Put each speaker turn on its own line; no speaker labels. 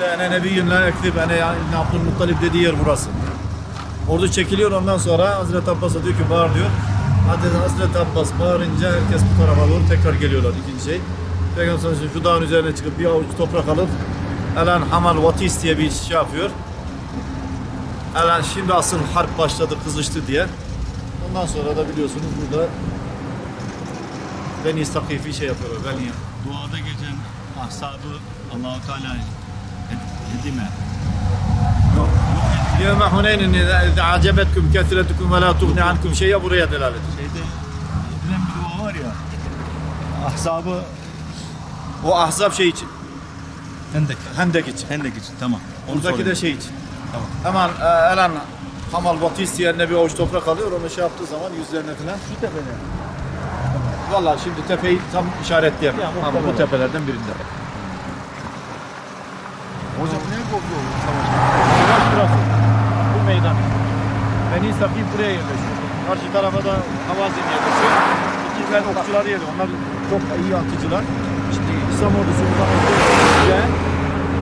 İşte ene nebiyyün la ekzib, ene yani Abdülmuttalip dediği yer burası. Ordu çekiliyor ondan sonra Hazreti Abbas'a diyor ki bağır diyor. Hazreti, Hazreti Abbas bağırınca herkes bu tarafa doğru tekrar geliyorlar ikinci şey. Peygamber sallallahu şu dağın üzerine çıkıp bir avuç toprak alıp Elan Hamal Vatis diye bir şey yapıyor. Elan şimdi asıl harp başladı, kızıştı diye. Ondan sonra da biliyorsunuz burada Beni Sakifi şey yapıyorlar. Beni
Duada geçen ahsabı Allahu Teala hedime.
يوم حنين إذا أعجبتكم كثرتكم ولا تغني عنكم شيئا buraya delalet.
Şeyde edilen bir dua var ya. Ahsabı
O ahzab şey için.
Hendek.
Hendek için.
Hendek için tamam. Onu
Buradaki de
soruyorum.
şey için.
Tamam.
Hemen e, Elan Hamal Batis yerine bir avuç toprak alıyor. Onu şey yaptığı zaman yüzlerine falan.
Şu tepede.
Valla şimdi tepeyi tam işaretleyemem.
Ya,
Ama bu
muhtemelen.
tepelerden birinde.
Hocam ne koptu o
Savaş burası. Bu meydan. Beni Sakif buraya yerleşiyor. Karşı tarafa da Havazin yerleşiyor. İkizler okçuları yeri. Onlar çok iyi atıcılar. İşte İslam ordusu buradan